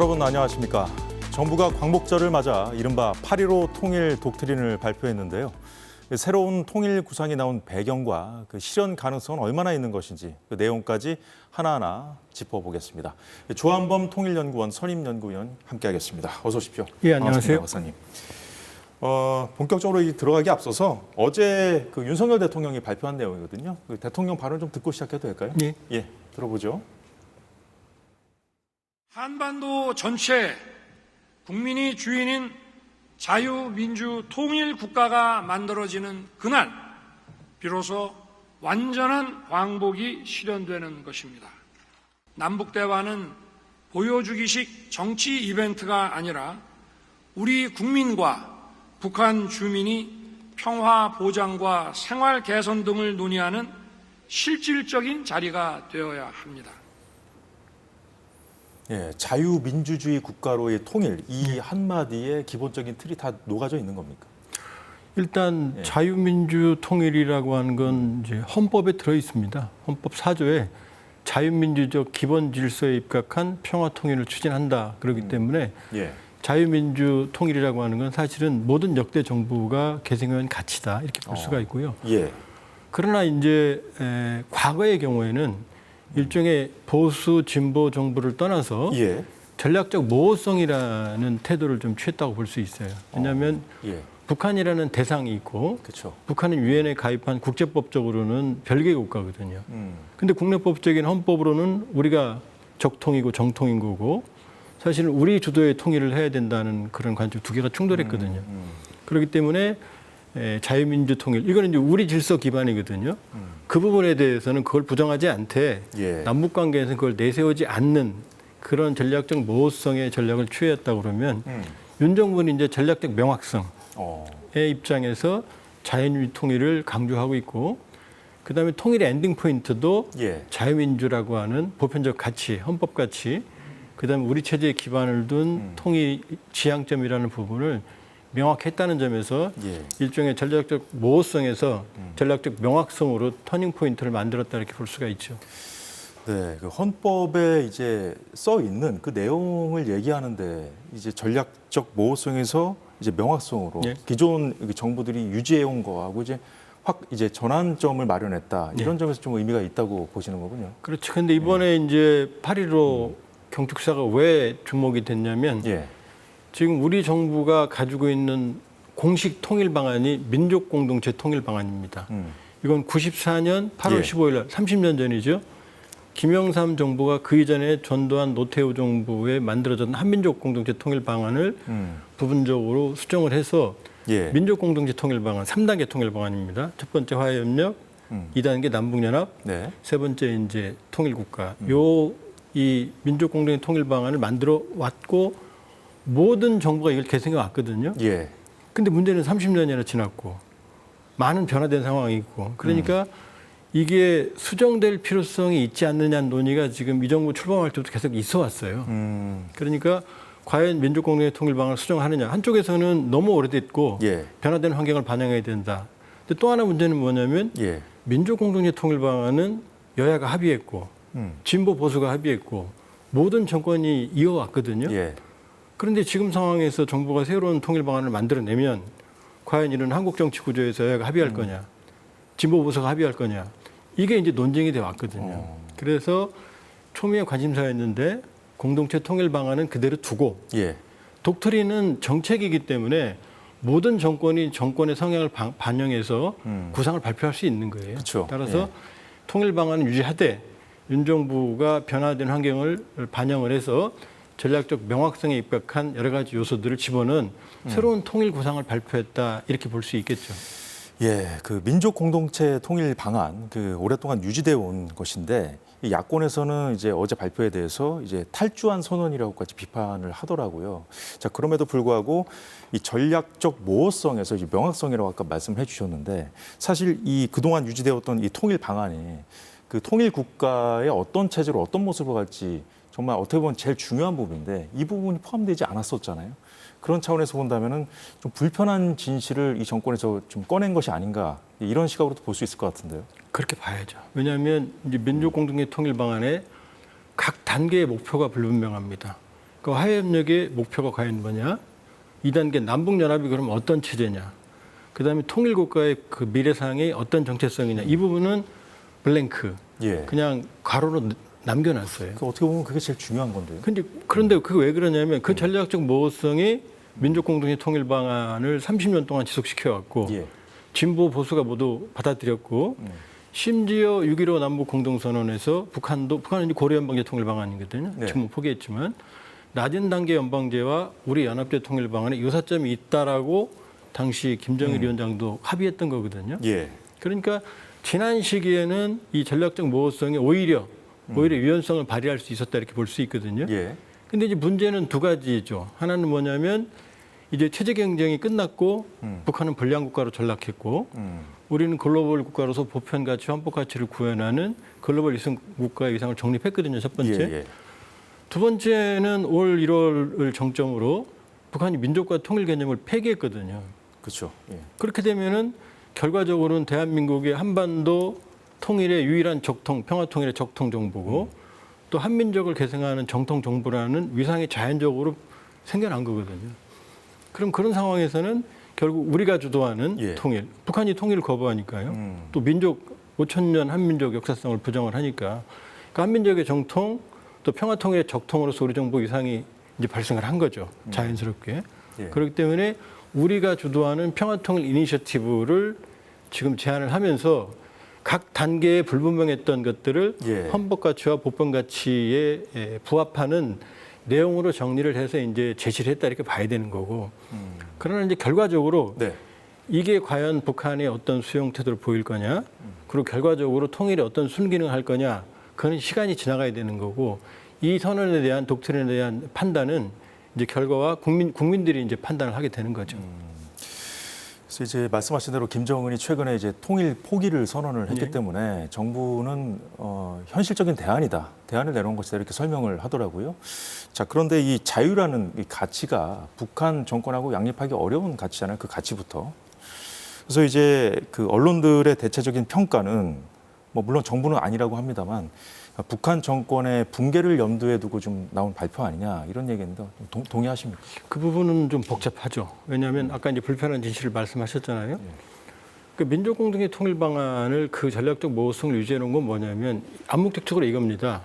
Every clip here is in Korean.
여러분 안녕하십니까? 정부가 광복절을 맞아 이른바 8.15 통일 독트린을 발표했는데요. 새로운 통일 구상이 나온 배경과 그 실현 가능성은 얼마나 있는 것인지 그 내용까지 하나하나 짚어보겠습니다. 조한범 통일연구원 선임연구위원 함께하겠습니다. 어서 오십시오. 예, 안녕하세요. 박사님. 어, 본격적으로 이 들어가기 앞서서 어제 그 윤석열 대통령이 발표한 내용이거든요. 그 대통령 발언 좀 듣고 시작해도 될까요? 예. 예, 들어보죠. 한반도 전체 국민이 주인인 자유민주 통일 국가가 만들어지는 그날 비로소 완전한 광복이 실현되는 것입니다. 남북 대화는 보여주기식 정치 이벤트가 아니라 우리 국민과 북한 주민이 평화 보장과 생활 개선 등을 논의하는 실질적인 자리가 되어야 합니다. 예, 자유민주주의 국가로의 통일 이 한마디에 기본적인 틀이 다 녹아져 있는 겁니까? 일단 예. 자유민주 통일이라고 하는 건 이제 헌법에 들어 있습니다. 헌법 4조에 자유민주적 기본 질서에 입각한 평화 통일을 추진한다. 그렇기 때문에 예. 자유민주 통일이라고 하는 건 사실은 모든 역대 정부가 계승한 가치다 이렇게 볼 어. 수가 있고요. 예. 그러나 이제 에, 과거의 경우에는 일종의 보수 진보 정부를 떠나서 예. 전략적 모호성이라는 태도를 좀 취했다고 볼 수 있어요. 왜냐하면 예. 북한이라는 대상이 있고 그렇죠. 북한은 유엔에 가입한 국제법적으로는 별개 국가거든요. 음. 근데 국내법적인 헌법으로는 우리가 적통이고 정통인 거고 사실은 우리 주도의 통일을 해야 된다는 그런 관점 두 개가 충돌했거든요. 음. 그렇기 때문에 에, 자유민주 통일 이거는 이제 우리 질서 기반이거든요. 그 부분에 대해서는 그걸 부정하지 않되 예. 남북 관계에서 그걸 내세우지 않는 그런 전략적 모호성의 전략을 취했다고 그러면 음. 윤 정부는 이제 전략적 명확성 어. 의 입장에서 자유민주 통일을 강조하고 있고 그다음에 통일의 엔딩 포인트도 예. 자유민주라고 하는 보편적 가치, 헌법 가치, 그다음에 우리 체제에 기반을 둔 음. 통일 지향점이라는 부분을 명확했다는 점에서 예. 일종의 전략적 모호성에서 음. 전략적 명확성으로 터닝 포인트를 만들었다 이렇게 볼 수가 있죠. 네, 그 헌법에 이제 써 있는 그 내용을 얘기하는데 이제 전략적 모호성에서 이제 명확성으로 예. 기존 그 정부들이 유지해 온 거하고 이제 확 이제 전환점을 마련했다 이런 점에서 좀 의미가 있다고 보시는 거군요. 그렇죠. 근데 이번에 이제 8.15 경축사가 왜 주목이 됐냐면 예. 지금 우리 정부가 가지고 있는 공식 통일 방안이 민족 공동체 통일 방안입니다. 음. 이건 94년 8월 예. 15일 날 30년 전이죠. 김영삼 정부가 그 이전에 전두환 노태우 정부에 만들어졌던 한민족 공동체 통일 방안을 음. 부분적으로 수정을 해서 예. 민족 공동체 통일 방안 3단계 통일 방안입니다. 첫 번째 화해 협력, 음. 2단계 남북 연합, 네. 세 번째 이제 통일 국가. 음. 요이 민족 공동체 통일 방안을 만들어 왔고 모든 정부가 이걸 개선해 왔거든요. 예. 근데 문제는 30년이나 지났고 많은 변화된 상황이고 그러니까 이게 수정될 필요성이 있지 않느냐는 논의가 지금 이 정부 출범할 때부터 계속 있어 왔어요. 음. 그러니까 과연 민족 공동체 통일 방안을 수정하느냐 한쪽에서는 너무 오래됐고 예. 변화된 환경을 반영해야 된다. 근데 또 하나 문제는 뭐냐면 예. 민족 공동체 통일 방안은 여야가 합의했고 음. 진보 보수가 합의했고 모든 정권이 이어왔거든요. 예. 그런데 지금 상황에서 정부가 새로운 통일 방안을 만들어내면 과연 이런 한국 정치 구조에서 여야가 합의할 거냐, 진보 보수가 합의할 거냐, 이게 이제 논쟁이 돼 왔거든요. 어. 그래서 초미의 관심사였는데 공동체 통일 방안은 그대로 두고 예. 독트린은 정책이기 때문에 모든 정권이 정권의 성향을 바- 반영해서 음. 구상을 발표할 수 있는 거예요. 그쵸. 따라서 예. 통일 방안을 유지하되 윤 정부가 변화된 환경을 반영을 해서 전략적 명확성에 입각한 여러 가지 요소들을 집어넣은 음. 새로운 통일 구상을 발표했다 이렇게 볼 수 있겠죠. 예, 그 민족 공동체 통일 방안 그 오랫동안 유지되어 온 것인데 이 야권에서는 이제 어제 발표에 대해서 이제 탈주한 선언이라고까지 비판을 하더라고요. 자 그럼에도 불구하고 이 전략적 모호성에서 이제 명확성이라고 아까 말씀해 주셨는데 사실 이 그동안 유지되었던 이 통일 방안이 그 통일 국가의 어떤 체제로 어떤 모습으로 갈지 정말 어떻게 보면 제일 중요한 부분인데 이 부분이 포함되지 않았었잖아요. 그런 차원에서 본다면은 좀 불편한 진실을 이 정권에서 좀 꺼낸 것이 아닌가 이런 시각으로도 볼 수 있을 것 같은데요. 그렇게 봐야죠. 왜냐하면 이제 민족 공동체 통일 방안에 각 단계의 목표가 불분명합니다. 그 화해협력의 목표가 과연 뭐냐? 2단계 남북연합이 그럼 어떤 체제냐? 그 다음에 통일국가의 그 미래상의 어떤 정체성이냐? 이 부분은 블랭크 예. 그냥 가로로 남겨놨어요. 그 어떻게 보면 그게 제일 중요한 건데요. 근데 그런데 그게 왜 그러냐면 그 전략적 모호성이 민족 공동체 통일 방안을 30년 동안 지속시켜 왔고 예. 진보 보수가 모두 받아들였고 심지어 6.15 남북 공동선언에서 북한도 북한은 이제 고려 연방제 통일 방안이거든요. 네. 지금 포기했지만 낮은 단계 연방제와 우리 연합제 통일 방안에 유사점이 있다라고 당시 김정일 위원장도 합의했던 거거든요. 예. 그러니까 지난 시기에는 이 전략적 모호성이 오히려 오히려 유연성을 발휘할 수 있었다 이렇게 볼 수 있거든요. 예. 근데 이제 문제는 두 가지죠. 하나는 뭐냐면 이제 체제 경쟁이 끝났고 음. 북한은 불량 국가로 전락했고 음. 우리는 글로벌 국가로서 보편 가치, 환법 가치를 구현하는 글로벌 위상 국가의 위상을 정립했거든요. 첫 번째. 예. 예. 두 번째는 올 1월을 정점으로 북한이 민족과 통일 개념을 폐기했거든요. 그렇죠. 예. 그렇게 되면은 결과적으로는 대한민국의 한반도 통일의 유일한 적통, 평화 통일의 적통 정부고 또 한민족을 계승하는 정통 정부라는 위상이 자연적으로 생겨난 거거든요. 그럼 그런 상황에서는 결국 우리가 주도하는 예. 통일, 북한이 통일을 거부하니까요. 음. 또 민족 5천 년 한민족 역사성을 부정을 하니까 그 한민족의 정통 또 평화 통일의 적통으로서 우리 정부 위상이 이제 발생을 한 거죠. 자연스럽게. 예. 그렇기 때문에 우리가 주도하는 평화 통일 이니셔티브를 지금 제안을 하면서 각 단계에 불분명했던 것들을 예. 헌법 가치와 법권 가치에 에, 부합하는 내용으로 정리를 해서 이제 제시를 했다 이렇게 봐야 되는 거고. 그러나 이제 결과적으로 네. 이게 과연 북한의 어떤 수용 태도를 보일 거냐, 그리고 결과적으로 통일에 어떤 순기능을 할 거냐, 그건 시간이 지나가야 되는 거고 이 선언에 대한 독트린에 대한 판단은 이제 결과와 국민 국민들이 이제 판단을 하게 되는 거죠. 그래서 이제 말씀하신 대로 김정은이 최근에 이제 통일 포기를 선언을 했기 네. 때문에 정부는 어, 현실적인 대안이다. 대안을 내놓은 것이다. 이렇게 설명을 하더라고요. 자, 그런데 이 자유라는 이 가치가 북한 정권하고 양립하기 어려운 가치잖아요. 그 가치부터. 그래서 이제 그 언론들의 대체적인 평가는 뭐 물론 정부는 아니라고 합니다만 북한 정권의 붕괴를 염두에 두고 좀 나온 발표 아니냐 이런 얘기인데 동, 동의하십니까? 그 부분은 좀 복잡하죠. 왜냐하면 아까 이제 불편한 진실을 말씀하셨잖아요. 그 민족 공동의 통일 방안을 그 전략적 모호성을 유지해 놓은 건 뭐냐면 암묵적으로 이겁니다.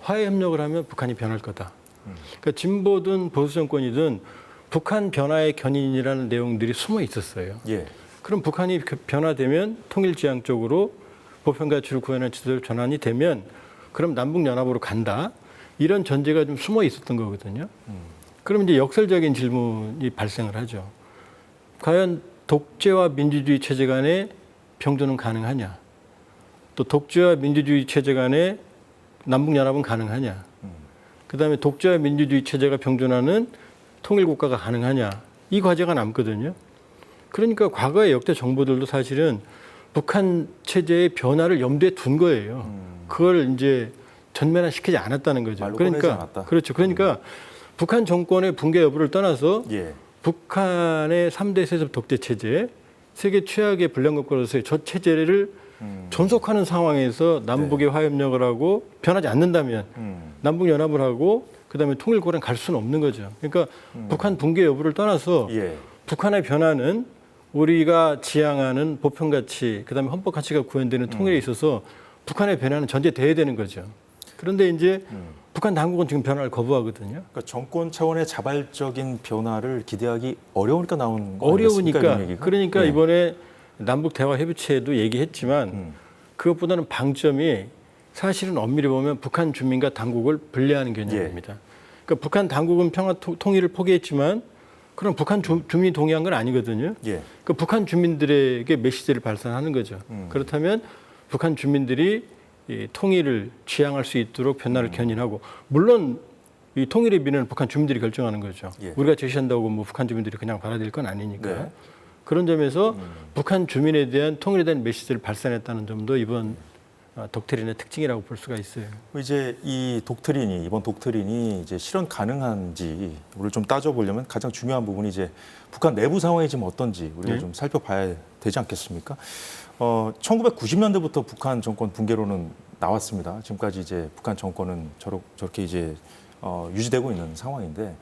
화해 협력을 하면 북한이 변할 거다. 그러니까 진보든 보수 정권이든 북한 변화의 견인이라는 내용들이 숨어 있었어요. 예. 그럼 북한이 그 변화되면 통일 지향 쪽으로 보편 가치를 구현하는 지도로 전환이 되면 그럼 남북 연합으로 간다. 이런 전제가 좀 숨어 있었던 거거든요. 그럼 이제 역설적인 질문이 발생을 하죠. 과연 독재와 민주주의 체제 간의 병존은 가능하냐? 또 독재와 민주주의 체제 간의 남북 연합은 가능하냐? 그 다음에 독재와 민주주의 체제가 병존하는 통일 국가가 가능하냐? 이 과제가 남거든요. 그러니까 과거의 역대 정부들도 사실은 북한 체제의 변화를 염두에 둔 거예요. 그걸 이제 전면화 시키지 않았다는 거죠. 말로 꺼내지 그러니까 않았다. 그렇죠. 그러니까 북한 정권의 붕괴 여부를 떠나서 예. 북한의 3대 세습 독재 체제, 세계 최악의 불량국가로서의 저 체제를 음. 존속하는 상황에서 남북의 화협력을 하고 변하지 않는다면 음. 남북 연합을 하고 그다음에 통일고랑 갈 수는 없는 거죠. 그러니까 북한 붕괴 여부를 떠나서 예. 북한의 변화는 우리가 지향하는 보편 가치, 그다음에 헌법 가치가 구현되는 통일에 있어서 북한의 변화는 전제돼야 되는 거죠. 그런데 이제 북한 당국은 지금 변화를 거부하거든요. 그러니까 정권 차원의 자발적인 변화를 기대하기 어려우니까 나온 거 어려우니까? 그러니까 예. 이번에 남북 대화 협의체에도 얘기했지만 음. 그것보다는 방점이 사실은 엄밀히 보면 북한 주민과 당국을 분리하는 개념입니다. 예. 그러니까 북한 당국은 평화 토- 통일을 포기했지만 그럼 북한 주, 주민이 동의한 건 아니거든요. 예. 그 북한 주민들에게 메시지를 발산하는 거죠. 음. 그렇다면 북한 주민들이 이 통일을 지향할 수 있도록 변화를 음. 견인하고 물론 이 통일의 미래는 북한 주민들이 결정하는 거죠. 예. 우리가 제시한다고 뭐 북한 주민들이 그냥 받아들일 건 아니니까. 네. 음. 그런 점에서 북한 주민에 대한 통일에 대한 메시지를 발산했다는 점도 이번 어, 독트린의 특징이라고 볼 수가 있어요. 이제 이 독트린이 이번 독트린이 이제 실현 가능한지를 좀 따져보려면 가장 중요한 부분이 이제 북한 내부 상황이 지금 어떤지 우리가 네. 좀 살펴봐야 되지 않겠습니까? 어, 1990년대부터 북한 정권 붕괴로는 나왔습니다. 지금까지 이제 북한 정권은 저렇, 저렇게 이제 어, 유지되고 있는 상황인데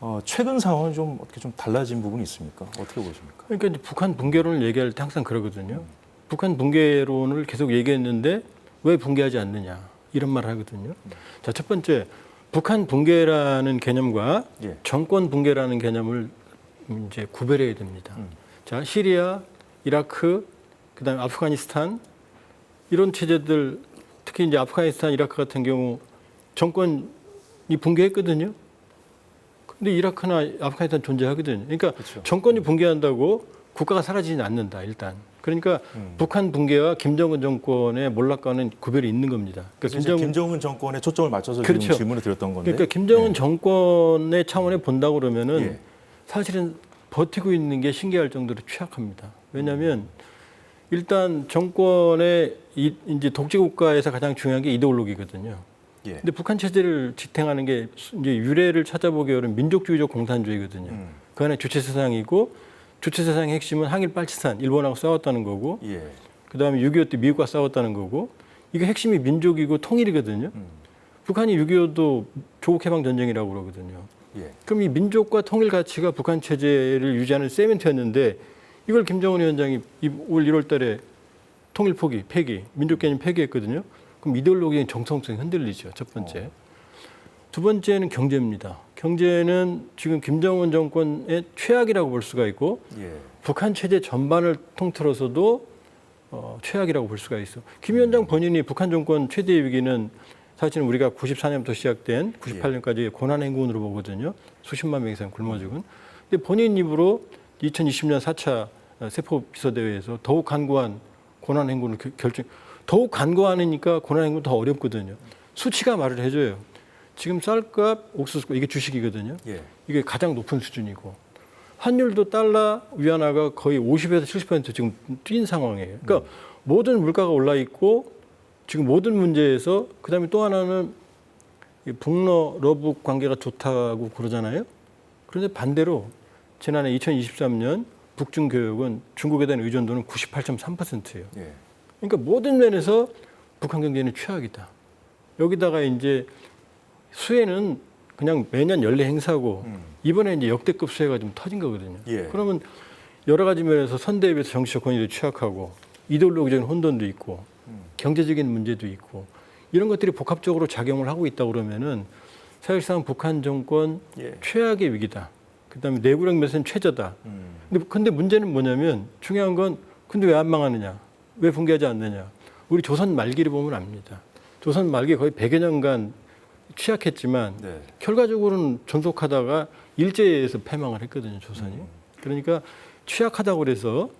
어, 최근 상황은 좀 어떻게 좀 달라진 부분이 있습니까? 어떻게 보십니까? 그러니까 이제 북한 붕괴론을 얘기할 때 항상 그러거든요. 북한 붕괴론을 계속 얘기했는데 왜 붕괴하지 않느냐 이런 말을 하거든요. 자, 첫 번째 북한 붕괴라는 개념과 예. 정권 붕괴라는 개념을 이제 구별해야 됩니다. 음. 자, 시리아, 이라크, 그다음에 아프가니스탄 이런 체제들 특히 이제 아프가니스탄, 이라크 같은 경우 정권이 붕괴했거든요. 근데 이라크나 아프가니스탄 존재하거든요. 그러니까 그렇죠. 정권이 붕괴한다고 국가가 사라지지는 않는다 일단. 그러니까 음. 북한 붕괴와 김정은 정권의 몰락과는 구별이 있는 겁니다. 그러니까 김정은 김정은 정권에 초점을 맞춰서 그렇죠. 지금 질문을 드렸던 건데. 그러니까 김정은 정권의 차원에 본다고 그러면은 예. 사실은 버티고 있는 게 신기할 정도로 취약합니다. 왜냐하면 일단 정권의 이, 이제 독재 국가에서 가장 중요한 게 이데올로기거든요. 예. 근데 북한 체제를 지탱하는 게 이제 유래를 찾아보기 어려운 민족주의적 공산주의거든요. 음. 그 안에 주체 세상이고 주체 세상의 핵심은 항일 빨치산 일본하고 싸웠다는 거고 예. 그다음에 6.25 때 미국과 싸웠다는 거고 이게 핵심이 민족이고 통일이거든요. 음. 북한이 6.25도 조국 해방 전쟁이라고 그러거든요. 예. 그럼 이 민족과 통일 가치가 북한 체제를 유지하는 세멘트였는데 이걸 김정은 위원장이 이- 올 1월 달에 통일 포기, 폐기, 민족 개념 폐기했거든요. 그럼 이데올로기의 정성성이 흔들리죠. 첫 번째. 두 번째는 경제입니다. 경제는 지금 김정은 정권의 최악이라고 볼 수가 있고 예. 북한 체제 전반을 통틀어서도 어, 최악이라고 볼 수가 있어. 김 위원장 본인이 북한 정권 최대 위기는 사실은 우리가 94년부터 시작된 98년까지 고난 행군으로 보거든요. 수십만 명 이상 굶어 죽은. 근데 본인 입으로 2020년 4차 세포 비서대회에서 더욱 간구한 고난 행군을 겨- 결정. 더욱 간구하니까 고난 행군 더 어렵거든요. 수치가 말을 해줘요. 지금 쌀값, 옥수수값 이게 주식이거든요. 예. 이게 가장 높은 수준이고 환율도 달러 위안화가 거의 50에서 70% 지금 뛴 상황이에요. 그러니까 모든 물가가 올라 있고 지금 모든 문제에서 그다음에 또 하나는 이 북러 러북 관계가 좋다고 그러잖아요. 그런데 반대로 지난해 2023년 북중 교역은 중국에 대한 의존도는 98.3%예요. 예. 그러니까 모든 면에서 북한 경제는 최악이다. 여기다가 이제 수혜는 그냥 매년 연례 행사고 음. 이번에 이제 역대급 수혜가 좀 터진 거거든요. 예. 그러면 여러 가지 면에서 선대에 비해서 정치적 권위도 취약하고 이데올로기적인 혼돈도 있고 음. 경제적인 문제도 있고 이런 것들이 복합적으로 작용을 하고 있다 그러면은 사실상 북한 정권 예. 최악의 위기다. 그다음에 내부력 면에서는 최저다. 음. 근데, 근데 문제는 뭐냐면 중요한 건 근데 왜 안 망하느냐? 왜 붕괴하지 않느냐? 우리 조선 말기를 보면 압니다. 조선 말기 거의 100여 년간 취약했지만 네. 결과적으로는 존속하다가 일제에서 패망을 했거든요, 조선이. 음. 그러니까 취약하다고 그래서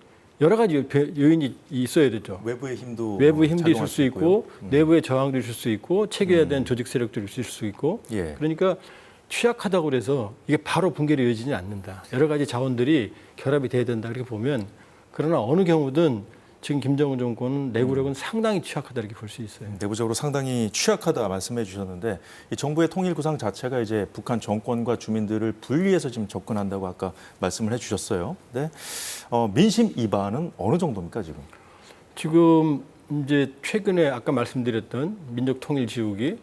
여러 가지 요- 요인이 있어야 되죠. 외부의 힘도 외부의 힘도 있을 수 있고요. 있고 음. 내부의 저항도 있을 수 있고 체계에 대한 조직 세력도 있을 수 있고 예. 그러니까 취약하다고 그래서 이게 바로 붕괴로 이어지지 않는다. 여러 가지 자원들이 결합이 돼야 된다 이렇게 보면 그러나 어느 경우든 지금 김정은 정권은 내구력은 상당히 취약하다 이렇게 볼 수 있어요. 내부적으로 상당히 취약하다 말씀해 주셨는데 이 정부의 통일 구상 자체가 이제 북한 정권과 주민들을 분리해서 지금 접근한다고 아까 말씀을 해 주셨어요. 네. 어, 민심 이반은 어느 정도입니까 지금? 지금 이제 최근에 아까 말씀드렸던 민족 통일 지우기,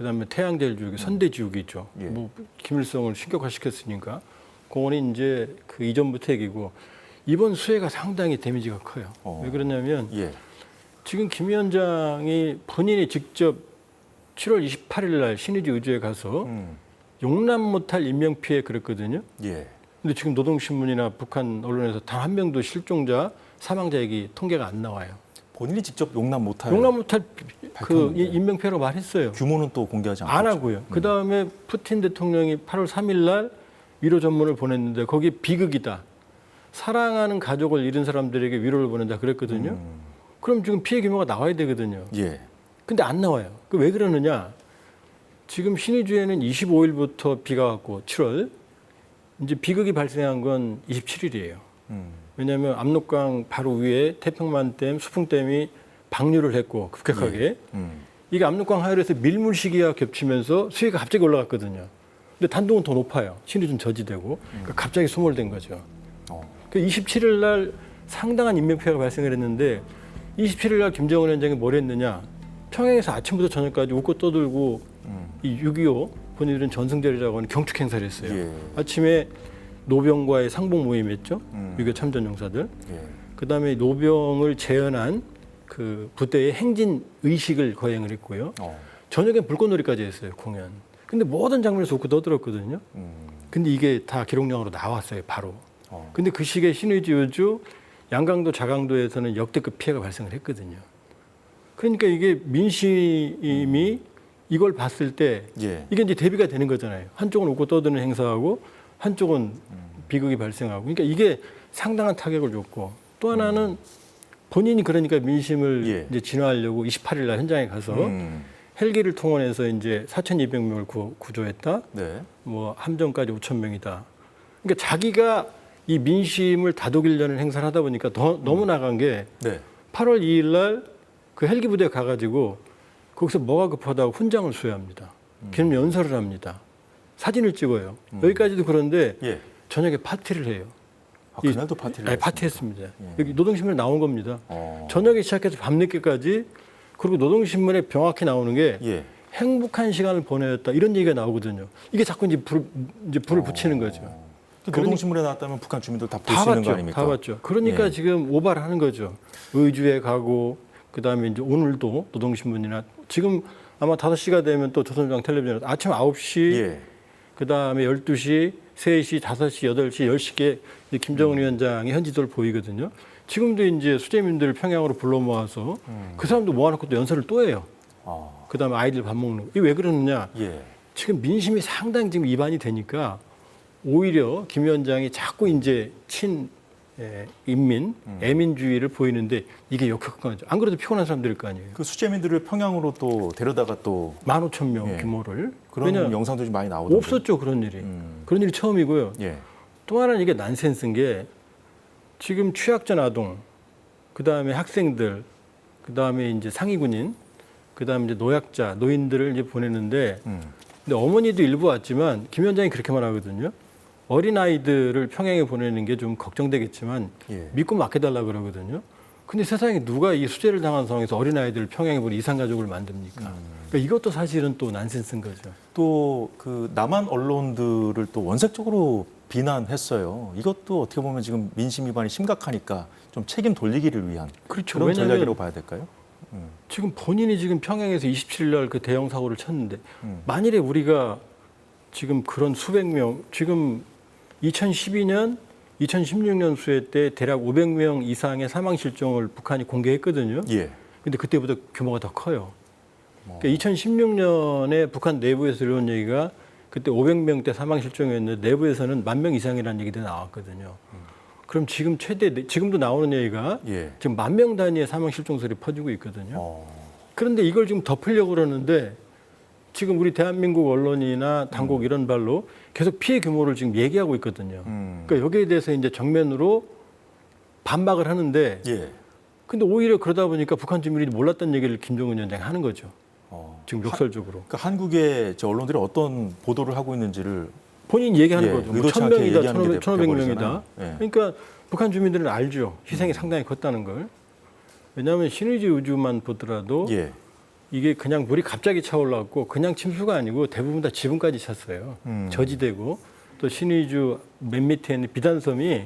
그다음에 태양제일 지우기, 선대 지우기 있죠. 예. 뭐 김일성을 신격화시켰으니까 그거는 이제 그 이전부터 얘기고 이번 수혜가 상당히 데미지가 커요. 어. 왜 그러냐면 예. 지금 김 위원장이 본인이 직접 7월 28일 날 신의주 의주에 가서 음. 용납 못할 인명 피해 그랬거든요. 예. 근데 지금 노동신문이나 북한 언론에서 단 한 명도 실종자, 사망자 얘기 통계가 안 나와요. 본인이 직접 용납 못할 용납 못할 그 발표인데. 인명 피해라고 말했어요. 규모는 또 공개하지 않고 안 하고요. 그 다음에 푸틴 대통령이 8월 3일 날 위로 전문을 보냈는데 거기 비극이다. 사랑하는 가족을 잃은 사람들에게 위로를 보낸다 그랬거든요. 음. 그럼 지금 피해 규모가 나와야 되거든요. 예. 근데 안 나와요. 그 왜 그러느냐? 지금 신의주에는 25일부터 비가 왔고 7월 이제 비극이 발생한 건 27일이에요. 음. 왜냐하면 압록강 바로 위에 태평만댐, 수풍댐이 방류를 했고 급격하게 음. 이게 압록강 하열에서 밀물 시기와 겹치면서 수위가 갑자기 올라갔거든요. 근데 단동은 더 높아요. 신의준 저지되고 그러니까 갑자기 소몰된 거죠. 어. 그 27일 날 상당한 인명 피해가 발생을 했는데 27일 날 김정은 위원장이 뭘 했느냐? 평양에서 아침부터 저녁까지 웃고 떠들고 음. 이6.25 본인들은 전승절이라고 하는 경축 행사를 했어요. 예. 아침에 노병과의 상봉 모임했죠. 음. 유교 참전 용사들. 예. 그다음에 노병을 재현한 그 부대의 행진 의식을 거행을 했고요. 어. 저녁에 불꽃놀이까지 했어요 공연. 근데 모든 장면에서 웃고 떠들었거든요. 음. 근데 이게 다 기록량으로 나왔어요 바로. 어. 근데 그 시기에 신의지 우주 양강도 자강도에서는 역대급 피해가 발생을 했거든요. 그러니까 이게 민심이 이걸 봤을 때 예. 이게 이제 대비가 되는 거잖아요. 한쪽은 웃고 떠드는 행사하고 한쪽은 비극이 발생하고. 그러니까 이게 상당한 타격을 줬고 또 하나는 본인이 그러니까 민심을 예. 이제 진화하려고 28일 날 현장에 가서 음. 헬기를 통원해서 이제 4,200명을 구, 구조했다. 네. 뭐 함정까지 5천 명이다. 그러니까 자기가 이 민심을 다독이려는 행사를 하다 보니까 더, 너무 나간 게 네. 8월 2일 날 그 헬기 부대 가가지고 거기서 뭐가 급하다고 훈장을 수여합니다. 기념 연설을 합니다. 사진을 찍어요. 여기까지도 그런데 예. 저녁에 파티를 해요. 아, 이- 그날도 파티를 네? 파티했습니다. 예. 여기 노동신문에 나온 겁니다. 어. 저녁에 시작해서 밤늦게까지 그리고 노동신문에 명확히 나오는 게 예. 행복한 시간을 보내었다 이런 얘기가 나오거든요. 이게 자꾸 이제 불 이제 불을 붙이는 거죠. 그 노동신문에 나왔다면 북한 주민들 다볼다수 있는 거. 아닙니까? 다 봤죠. 그러니까 예. 지금 오바를 하는 거죠. 의주에 가고 그다음에 이제 오늘도 노동신문이나 지금 아마 5시가 되면 또 조선중앙 텔레비전 아침 9시 예. 그 다음에 12시, 3시, 5시, 8시, 10시께 이제 김정은 음. 위원장의 현지도를 보이거든요. 지금도 이제 수재민들을 평양으로 불러 모아서 음. 그 사람도 모아놓고 또 연설을 또 해요. 아. 그다음에 아이들 밥 먹는 거. 이게 왜 그러느냐? 예. 지금 민심이 상당히 지금 이반이 되니까 오히려 김 위원장이 자꾸 이제 친 예, 인민, 음. 애민주의를 보이는데 이게 역효과가 죠. 안 그래도 피곤한 사람들일 거 아니에요. 그 수재민들을 평양으로 또 데려다가 또 15,000명 예. 규모를. 그런 왜냐 영상도 좀 많이 나오던데. 없었죠 그런 일이. 음. 그런 일이 처음이고요. 예. 또 하나는 이게 난센스인 게 지금 취약전 아동, 그 다음에 학생들, 그 다음에 이제 상위 군인, 그 다음에 이제 노약자, 노인들을 이제 보내는데 음. 근데 어머니도 일부 왔지만 김 위원장이 그렇게 말하거든요. 어린 아이들을 평양에 보내는 게 좀 걱정되겠지만 예. 믿고 맡겨달라 그러거든요. 근데 세상에 누가 이 수재를 당한 상황에서 어린 아이들을 평양에 보내 이산 가족을 만듭니까? 음. 그러니까 이것도 사실은 또 난센스인 거죠. 또 그 남한 언론들을 또 원색적으로 비난했어요. 이것도 어떻게 보면 지금 민심 위반이 심각하니까 좀 책임 돌리기를 위한 그렇죠. 그런 전략이라고 봐야 될까요? 음. 지금 본인이 지금 평양에서 27일 날 그 대형 사고를 쳤는데 음. 만일에 우리가 지금 그런 수백 명 지금 2012년 2016년 수해 때 대략 500명 이상의 사망 실종을 북한이 공개했거든요. 예. 근데 그때보다 규모가 더 커요. 어. 그러니까 2016년에 북한 내부에서 들어온 얘기가 그때 500명대 사망 실종이었는데 내부에서는 만 명 이상이라는 얘기도 나왔거든요. 그럼 지금 최대 지금도 나오는 얘기가 예. 지금 만 명 단위의 사망 실종설이 퍼지고 있거든요. 어. 그런데 이걸 지금 덮으려고 그러는데 지금 우리 대한민국 언론이나 당국 이런 발로 계속 피해 규모를 지금 얘기하고 있거든요. 음. 그러니까 여기에 대해서 이제 정면으로 반박을 하는데 예. 근데 오히려 그러다 보니까 북한 주민이 몰랐던 얘기를 김정은 위원장이 하는 거죠. 어. 지금 역설적으로. 그러니까 한국의 저 언론들이 어떤 보도를 하고 있는지를 본인 얘기하는 예, 거죠. 뭐 의도치 않게 1000명이다, 얘기하는 게 1500, 명이다 돼버리잖아요. 예. 그러니까 북한 주민들은 알죠. 희생이 상당히 컸다는 걸. 왜냐하면 신의지 우주만 보더라도 예. 이게 그냥 물이 갑자기 차올랐고 그냥 침수가 아니고 대부분 다 지붕까지 찼어요. 음. 저지되고 또 신의주 맨 밑에 있는 비단섬이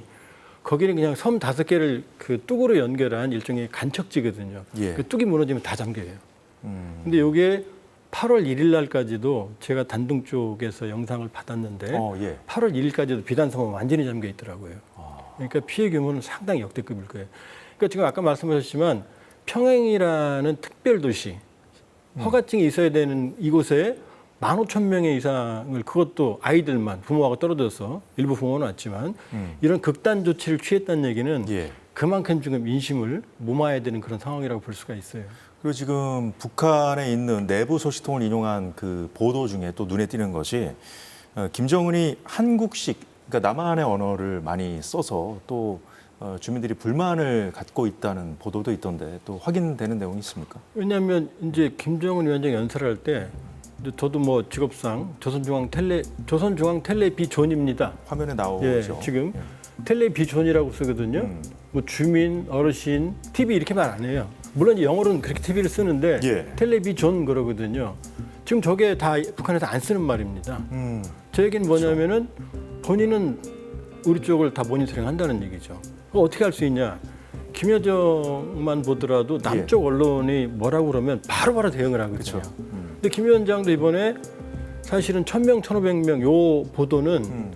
거기는 그냥 섬 다섯 개를 그 뚝으로 연결한 일종의 간척지거든요. 예. 그 뚝이 무너지면 다 잠겨요. 음. 근데 이게 8월 1일 날까지도 제가 단둥 쪽에서 영상을 받았는데 어, 예. 8월 1일까지도 비단섬은 완전히 잠겨 있더라고요. 아. 그러니까 피해 규모는 상당히 역대급일 거예요. 그러니까 지금 아까 말씀하셨지만 평양이라는 특별 도시 허가증이 있어야 되는 이곳에 15,000명의 이상을 그것도 아이들만 부모하고 떨어져서 일부 부모는 왔지만 음. 이런 극단 조치를 취했다는 얘기는 예. 그만큼 지금 인심을 모마야 되는 그런 상황이라고 볼 수가 있어요. 그리고 지금 북한에 있는 내부 소식통을 인용한 그 보도 중에 또 눈에 띄는 것이 어, 김정은이 한국식 그러니까 남한의 언어를 많이 써서 또 어, 주민들이 불만을 갖고 있다는 보도도 있던데 또 확인되는 내용이 있습니까? 왜냐하면 이제 김정은 위원장 연설을 할때 저도 뭐 직업상 조선중앙 텔레 조선중앙 텔레비존입니다. 화면에 나오죠. 예, 지금 텔레비존이라고 쓰거든요. 음. 뭐 주민, 어르신, TV 이렇게 말 안 해요. 물론 영어로는 그렇게 TV를 쓰는데 예. 텔레비존 그러거든요. 지금 저게 다 북한에서 안 쓰는 말입니다. 음. 저 얘기는 뭐냐면은 본인은 우리 쪽을 다 모니터링 한다는 얘기죠. 그거 어떻게 할 수 있냐? 김여정만 보더라도 남쪽 언론이 뭐라고 그러면 바로바로 대응을 하거든요. 음. 근데 김 위원장도 이번에 사실은 1000명, 1500명 요 보도는 음.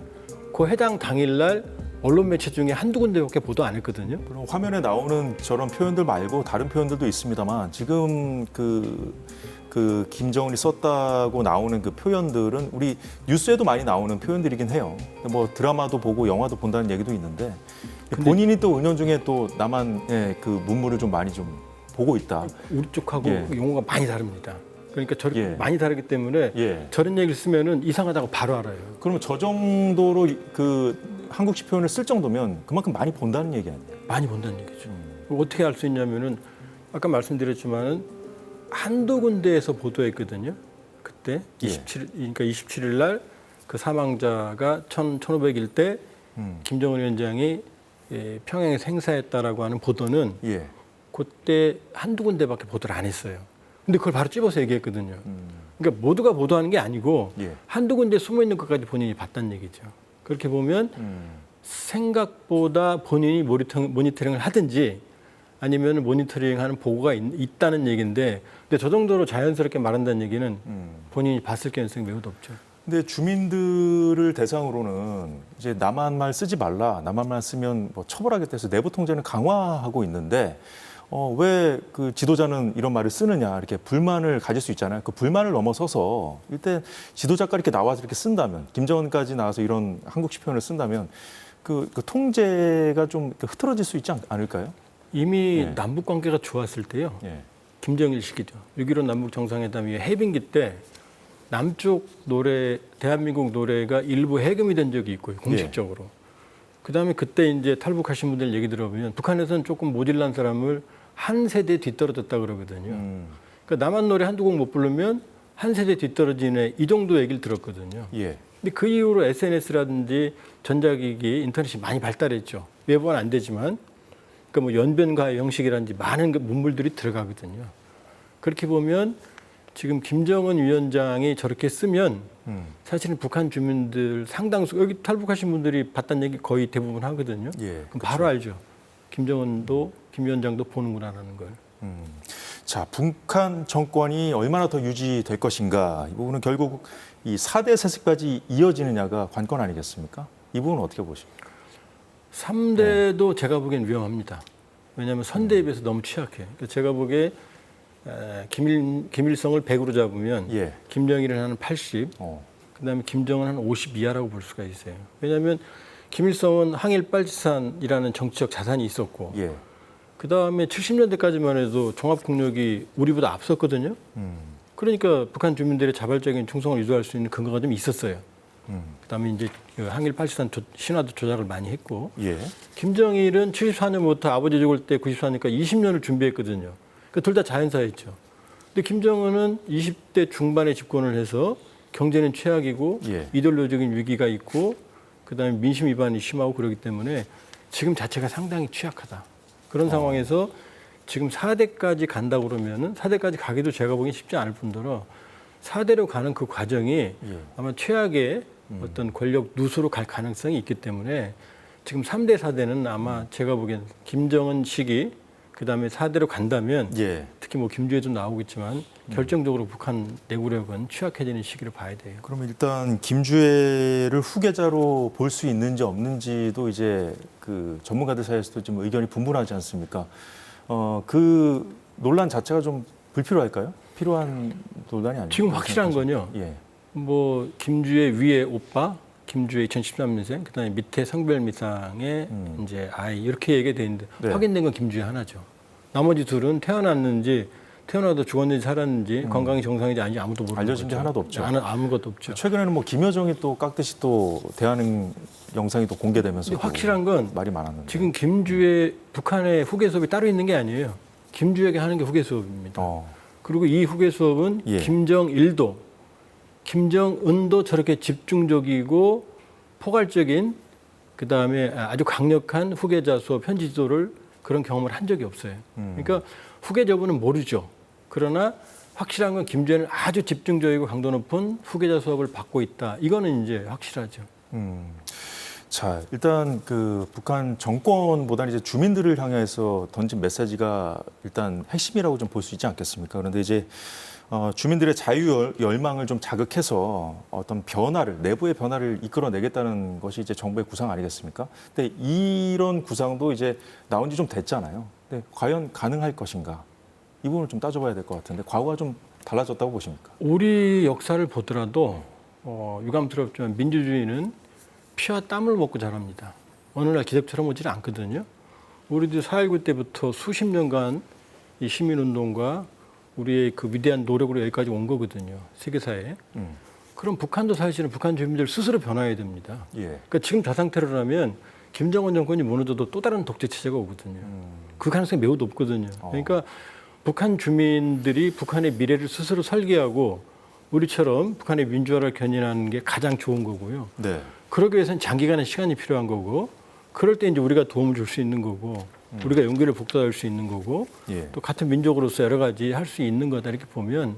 그 해당 당일날 언론 매체 중에 한두 군데밖에 보도 안 했거든요. 그럼 화면에 나오는 저런 표현들 말고 다른 표현들도 있습니다만 지금 그, 그 김정은이 썼다고 나오는 그 표현들은 우리 뉴스에도 많이 나오는 표현들이긴 해요. 뭐 드라마도 보고 영화도 본다는 얘기도 있는데 본인이 또 은연중에 또 남한의 그 문물을 좀 많이 좀 보고 있다. 우리 쪽하고 예. 용어가 많이 다릅니다. 그러니까 저렇게 예. 많이 다르기 때문에 예. 저런 얘기를 쓰면은 이상하다고 바로 알아요. 그러면 저 정도로 그 한국식 표현을 쓸 정도면 그만큼 많이 본다는 얘기 아니에요? 많이 본다는 얘기죠. 그리고 어떻게 알 수 있냐면은 아까 말씀드렸지만은 한두 군데에서 보도했거든요. 그때 예. 27 그러니까 27일 날 그 사망자가 1 1,500일 때 음. 김정은 위원장이 예, 평양에서 행사했다라고 하는 보도는 예. 그때 한두 군데밖에 보도를 안 했어요. 근데 그걸 바로 찝어서 얘기했거든요. 음. 그러니까 모두가 보도하는 게 아니고 예. 한두 군데 숨어 있는 것까지 본인이 봤다는 얘기죠. 그렇게 보면 음. 생각보다 본인이 모니터링, 모니터링을 하든지 아니면 모니터링하는 보고가 있, 다는 얘기인데 근데 저 정도로 자연스럽게 말한다는 얘기는 음. 본인이 봤을 가능성이 매우 높죠. 근데 주민들을 대상으로는 이제 남한말 쓰지 말라, 남한말 쓰면 뭐 처벌하겠다 해서 내부 통제는 강화하고 있는데 어, 왜 그 지도자는 이런 말을 쓰느냐 이렇게 불만을 가질 수 있잖아요. 그 불만을 넘어서서 일단 지도자가 이렇게 나와서 이렇게 쓴다면 김정은까지 나와서 이런 한국식 표현을 쓴다면 그, 그 통제가 좀 흐트러질 수 있지 않, 않을까요? 이미 네. 남북 관계가 좋았을 때요. 예. 김정일 시기죠. 6.15 남북 정상회담 이후에 해빙기 때 남쪽 노래 대한민국 노래가 일부 해금이 된 적이 있고요. 공식적으로. 그다음에 그때 이제 탈북하신 분들 얘기 들어보면 북한에서는 조금 모질란 사람을 한 세대 뒤떨어졌다 그러거든요. 음, 그러니까 남한 노래 한두 곡 못 부르면 한 세대 뒤떨어지네 이 정도 얘기를 들었거든요. 예. 근데 그 이후로 SNS라든지 전자기기, 인터넷이 많이 발달했죠. 매번 안 되지만, 그러니까 뭐 연변가의 형식이라든지 많은 그 문물들이 들어가거든요. 그렇게 보면 지금 김정은 위원장이 저렇게 쓰면 음, 사실은 북한 주민들 상당수 여기 탈북하신 분들이 봤다는 얘기 거의 대부분 하거든요. 예. 그럼 바로 알죠. 김정은도 김 위원장도 보는구나라는 걸. 음. 자, 북한 정권이 얼마나 더 유지될 것인가. 이 부분은 결국 이 4대 세습까지 이어지느냐가 관건 아니겠습니까? 이 부분은 어떻게 보십니까? 삼대도 제가 보기엔 위험합니다. 왜냐하면 선대에 비해서 너무 취약해. 그러니까 제가 보기에 에, 김일, 김일성을 100으로 잡으면 예. 김정일은 한 80, 어. 그다음에 김정은 한 50 이하라고 볼 수가 있어요. 왜냐하면 김일성은 항일 빨치산이라는 정치적 자산이 있었고, 예. 그다음에 70년대까지만 해도 종합국력이 우리보다 앞섰거든요. 음. 그러니까 북한 주민들의 자발적인 충성을 유도할 수 있는 근거가 좀 있었어요. 음. 그다음에 이제 그 항일 빨치산 조- 신화도 조작을 많이 했고, 예. 김정일은 74년부터 아버지 죽을 때 94년까지 20년을 준비했거든요. 그 둘 다 자연사였죠. 근데 김정은은 20대 중반에 집권을 해서 경제는 최악이고 예. 이데올로적인 위기가 있고 그다음에 민심 위반이 심하고 그러기 때문에 지금 자체가 상당히 취약하다. 그런 상황에서 지금 4대까지 간다 그러면은 4대까지 가기도 제가 보기엔 쉽지 않을 뿐더러 4대로 가는 그 과정이 예. 아마 최악의 어떤 권력 누수로 갈 가능성이 있기 때문에 지금 3대 4대는 아마 제가 보기엔 김정은 시기 그다음에 4대로 간다면 예. 특히 뭐 김주애도 나오겠지만 결정적으로 북한 내구력은 취약해지는 시기를 봐야 돼요. 그러면 일단 김주애를 후계자로 볼 수 있는지 없는지도 이제 그 전문가들 사이에서도 좀 의견이 분분하지 않습니까? 어, 그 논란 자체가 좀 불필요할까요? 필요한 논란이 아니죠. 지금 확실한 건요. 예. 뭐 김주애 위에 오빠, 김주애 2013년생, 그다음에 밑에 성별 미상의 음. 이제 아이 이렇게 얘기가 돼 있는데 네. 확인된 건 김주애 하나죠. 나머지 둘은 태어났는지 태어나도 죽었는지 살았는지 건강이 정상인지 아닌지 아무도 모르는 음. 알려진 게 거죠. 하나도 없죠. 아는 아무것도 없죠. 최근에는 뭐 김여정이 또 깍듯이 또 대하는 영상이 또 공개되면서 또 확실한 건 말이 많았는데. 지금 김주애 북한의 후계 수업이 따로 있는 게 아니에요. 김주애에게 하는 게 후계 수업입니다. 어. 그리고 이 후계 수업은 예. 김정일도 김정은도 저렇게 집중적이고 포괄적인 그 다음에 아주 강력한 후계자 수업 현지 지도를 그런 경험을 한 적이 없어요. 음. 그러니까 후계 여부는 모르죠. 그러나 확실한 건 김주현은 아주 집중적이고 강도 높은 후계자 수업을 받고 있다. 이거는 이제 확실하죠. 음. 자, 일단 그 북한 정권보다는 이제 주민들을 향해서 던진 메시지가 일단 핵심이라고 좀 볼 수 있지 않겠습니까? 그런데 이제 어, 주민들의 자유 열- 열망을 좀 자극해서 어떤 변화를 내부의 변화를 이끌어내겠다는 것이 이제 정부의 구상 아니겠습니까? 근데 이런 구상도 이제 나온 지 좀 됐잖아요. 근데 과연 가능할 것인가? 이 부분을 좀 따져봐야 될 것 같은데 과거가 좀 달라졌다고 보십니까? 우리 역사를 보더라도 어, 유감스럽지만 민주주의는 피와 땀을 먹고 자랍니다. 어느 날 기적처럼 오지는 않거든요. 우리도 4.19 때부터 수십 년간 이 시민운동과 우리의 그 위대한 노력으로 여기까지 온 거거든요. 세계사에. 음. 그럼 북한도 사실은 북한 주민들 스스로 변화해야 됩니다. 예. 그러니까 지금 저 상태로라면 김정은 정권이 무너져도 또 다른 독재 체제가 오거든요. 그 가능성이 매우 높거든요. 어. 그러니까 북한 주민들이 북한의 미래를 스스로 설계하고 우리처럼 북한의 민주화를 견인하는 게 가장 좋은 거고요. 네. 그러기 위해서는 장기간의 시간이 필요한 거고, 그럴 때 이제 우리가 도움을 줄 수 있는 거고, 우리가 용기를 북돋아줄 수 있는 거고, 예. 또 같은 민족으로서 여러 가지 할 수 있는 거다 이렇게 보면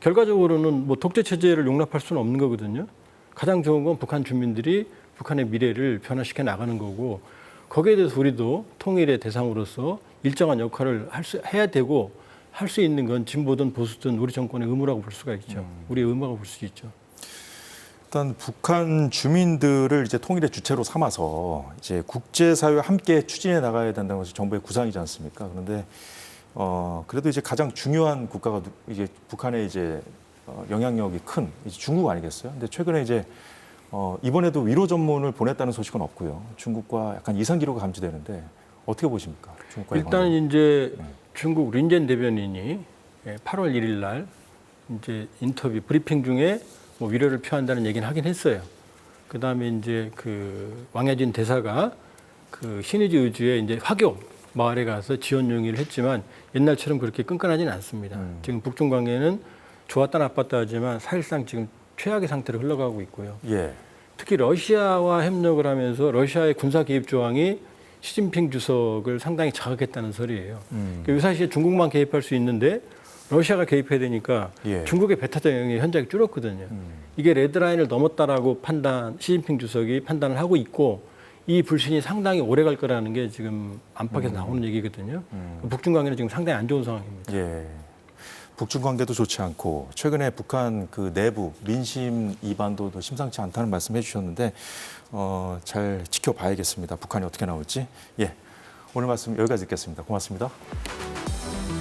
결과적으로는 뭐 독재 체제를 용납할 수는 없는 거거든요. 가장 좋은 건 북한 주민들이 북한의 미래를 변화시켜 나가는 거고 거기에 대해서 우리도 통일의 대상으로서 일정한 역할을 할 수, 해야 되고 할 수 있는 건 진보든 보수든 우리 정권의 의무라고 볼 수가 있죠. 우리의 의무라고 볼 수 있죠. 일단 북한 주민들을 이제 통일의 주체로 삼아서 이제 국제사회와 함께 추진해 나가야 된다는 것이 정부의 구상이지 않습니까? 그런데 어 그래도 이제 가장 중요한 국가가 누- 이제 북한의 이제 어, 영향력이 큰 중국 아니겠어요? 근데 최근에 이제 어 이번에도 위로 전문을 보냈다는 소식은 없고요. 중국과 약간 이상 기록이 감지되는데 어떻게 보십니까? 중국과 일단 이제 중국 린젠 대변인이 8월 1일 날 이제 인터뷰 브리핑 중에 뭐 위로를 표한다는 얘기는 하긴 했어요. 그 다음에 이제 그 왕야진 대사가 그 신의지 의주에 이제 화교 마을에 가서 지원 용의를 했지만 옛날처럼 그렇게 끈끈하지는 않습니다. 음. 지금 북중 관계는 좋았다 나빴다 하지만 사실상 지금 최악의 상태로 흘러가고 있고요. 예. 특히 러시아와 협력을 하면서 러시아의 군사 개입 조항이 시진핑 주석을 상당히 자극했다는 소리예요. 음. 그 유사시에 중국만 개입할 수 있는데 러시아가 개입해야 되니까 예. 중국의 배타적 영향이 현저하게 줄었거든요. 음. 이게 레드라인을 넘었다라고 판단, 시진핑 주석이 판단을 하고 있고 이 불신이 상당히 오래 갈 거라는 게 지금 안팎에서 나오는 얘기거든요. 음. 북중 관계는 지금 상당히 안 좋은 상황입니다. 예. 북중 관계도 좋지 않고 최근에 북한 그 내부 민심 이반도도 심상치 않다는 말씀해 주셨는데 어, 잘 지켜봐야겠습니다. 북한이 어떻게 나올지. 예. 오늘 말씀 여기까지 듣겠습니다. 고맙습니다.